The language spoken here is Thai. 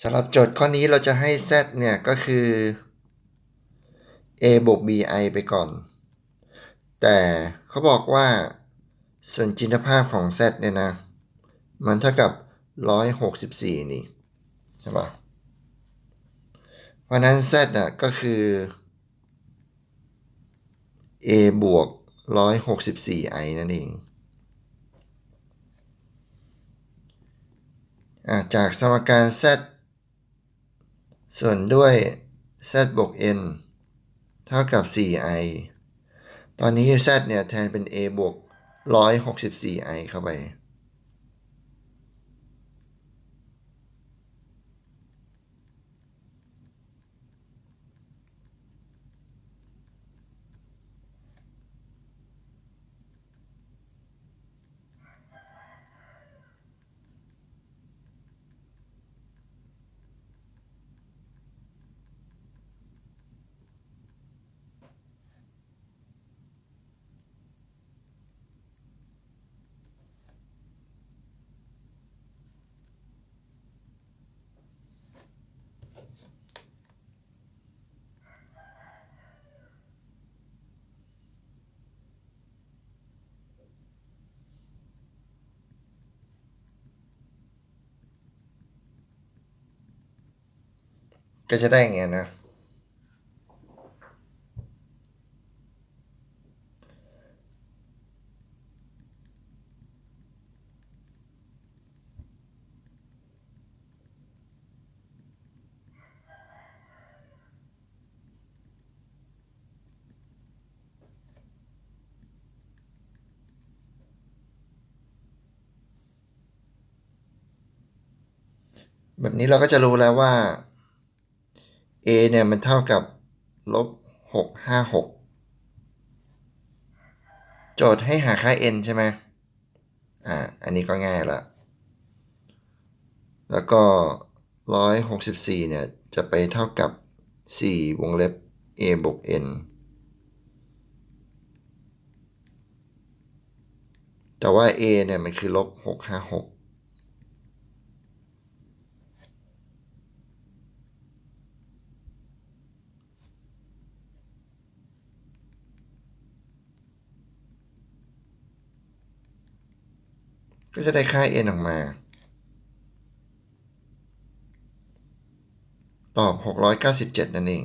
สำหรับโจทย์ข้อนี้เราจะให้ z เนี่ยก็คือ a บวก bi ไปก่อน แต่เขาบอกว่าส่วนจินตภาพของ z เนี่ยนะ มันเท่ากับ 164 นี่ใช่ปะเพราะนั้น z อะก็คือ a บวก 164i นั่นเองอจากสมการ z ส่วนด้วย z บวก n เท่ากับ 4i ตอนนี้ z เนี่ยแทนเป็น a บวก 164i เข้าไป ก็จะได้อย่างเงี้ยนะแบบนี้เราก็จะรู้แล้วว่า a เนี่ยมันเท่ากับลบ656 โจทย์ให้หาค่า n ใช่ไหมอ่า อันนี้ก็ง่ายละ แล้วก็ 164 เนี่ย จะไปเท่ากับ 4 วงเล็บ a บวก n แต่ว่า a เนี่ย มันคือลบ656 ก็จะได้ค่า n ออกมา ตอบ 697 นั่นเอง